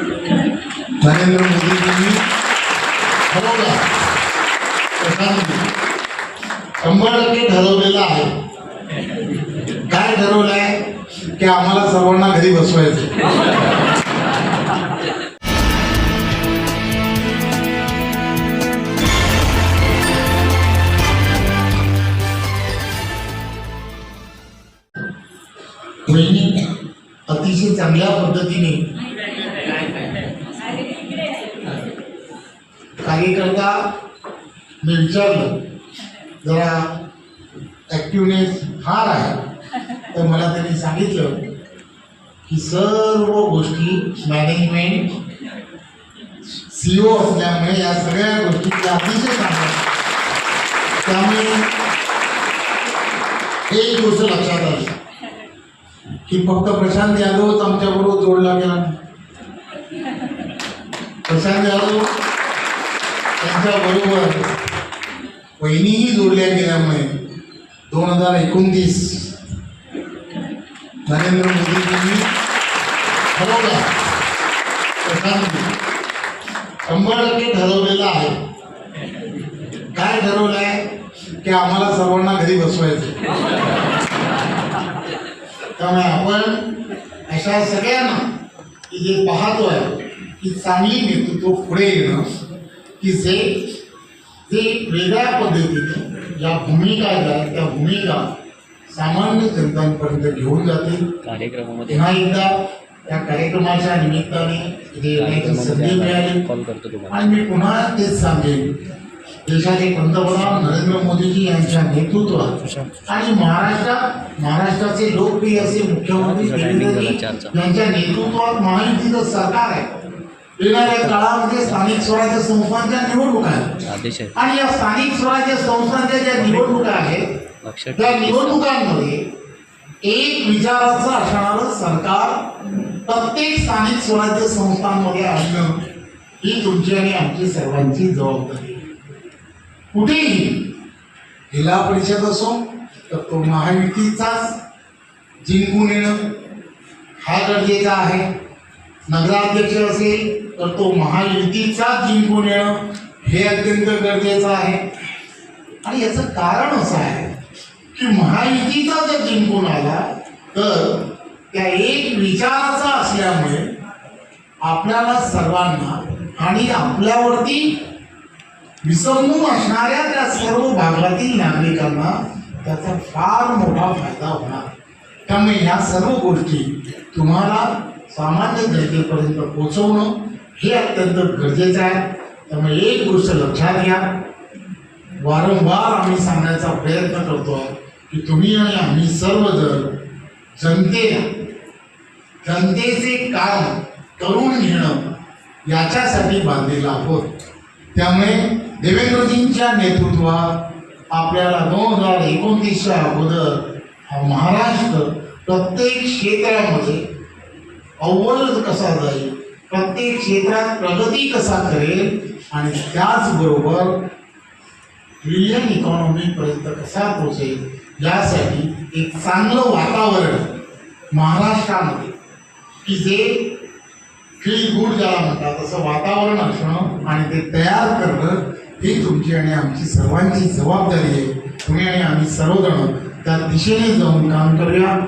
नरेंद्र मोदीजींनी हो ठरवलं प्रशांतजी शंभर टक्के ठरवलेलं आहे. काय ठरवलं आहे की आम्हाला सर्वांना घरी बसवायचं अतिशय चांगल्या पद्धतीने कार्यकर्ता विचारलं जरा ॲक्टिवनेस फार आहे. तर मला त्यांनी सांगितलं की सर्व गोष्टी मॅनेजमेंट सी ओ असल्यामुळे या सगळ्या गोष्टी त्या अतिशय चांगल्या त्यामुळे एक गोष्ट लक्षात आली की फक्त प्रशांत यादवच आमच्याबरोबर जोडला गेला प्रशांत यादव बरोबर वहिनीही जोडल्या गेल्यामुळे दोन हजार एकोणतीस नरेंद्र मोदीजींनी ठरवला प्रशांतजी शंभर टक्के ठरवलेलं आहे. काय ठरवलं आहे की आम्हाला सर्वांना घरी बसवायचं त्यामुळे आपण अशा सगळ्यांना की जे पाहतोय की चांगली नेतृत्व पुढे येणं की जे जे वेगळ्या पद्धतीने ज्या भूमिका ज्या त्या भूमिका सामान्य जनतांपर्यंत घेऊन जातील. कार्यक्रमामध्ये पुन्हा एकदा या कार्यक्रमाच्या निमित्ताने इथे येण्याची संधी मिळाली. आणि मी पुन्हा तेच सांगेन. देशाचे पंतप्रधान नरेंद्र मोदीजी यांच्या नेतृत्वात आणि महाराष्ट्रात महाराष्ट्राचे लोकप्रिय असे मुख्यमंत्री यांच्या नेतृत्वात महायुतीचं सरकार आहे. येणाऱ्या काळामध्ये स्थानिक स्वराज्य संस्थांच्या निवडणुका आहेत आणि या स्थानिक स्वराज्य संस्थांच्या ज्या निवडणुका आहेत त्या. निवडणुकांमध्ये एक विचाराचं असणारं सरकार प्रत्येक स्थानिक स्वराज्य संस्थांमध्ये आणणं ही तुमची आणि आमची सर्वांची जबाबदारी. कुठेही जिल्हा परिषद असो तर तो महायुतीचाच जिंकून येणं हा गरजेचा आहे नगराध्यक्ष असेल तर तो महायुतीचा जिंकून येणं हे अत्यंत गरजेचं आहे. आणि याचं कारण असं आहे की महायुतीचा जर जिंकून आला तर त्या एक विचाराचा असल्यामुळे आपल्याला सर्वांना आणि आपल्यावरती विसंबून असणाऱ्या त्या सर्व भागातील नागरिकांना त्याचा फार मोठा फायदा होणार. त्यामुळे ह्या सर्व गोष्टी तुम्हाला सामान्य जनतेपर्यंत पोचवणं हे अत्यंत गरजेचं आहे. त्यामुळे एक गोष्ट लक्षात घ्या. वारंवार आम्ही सांगण्याचा प्रयत्न करतो की तुम्ही आणि आम्ही सर्वजण जनतेला जनतेचे काम करून घेणं याच्यासाठी बांधलेलं आहोत. त्यामुळे देवेंद्रजींच्या नेतृत्वात आपल्याला दोन हजार एकोणतीसच्या अगोदर हा महाराष्ट्र प्रत्येक क्षेत्रामध्ये अव्वल कसा जाईल? प्रत्येक क्षेत्रात प्रगती कसा करेल? आणि त्याचबरोबर ट्रिलियन इकॉनॉमीपर्यंत कसा पोचेल यासाठी एक चांगलं वातावरण महाराष्ट्रामध्ये की जे फील गुड ज्याला म्हणतात तसं वातावरण असणं आणि ते तयार करणं ही तुमची आणि आमची सर्वांची जबाबदारी आहे. तुम्ही आणि आम्ही सर्वजण त्या दिशेने जाऊन काम करूया.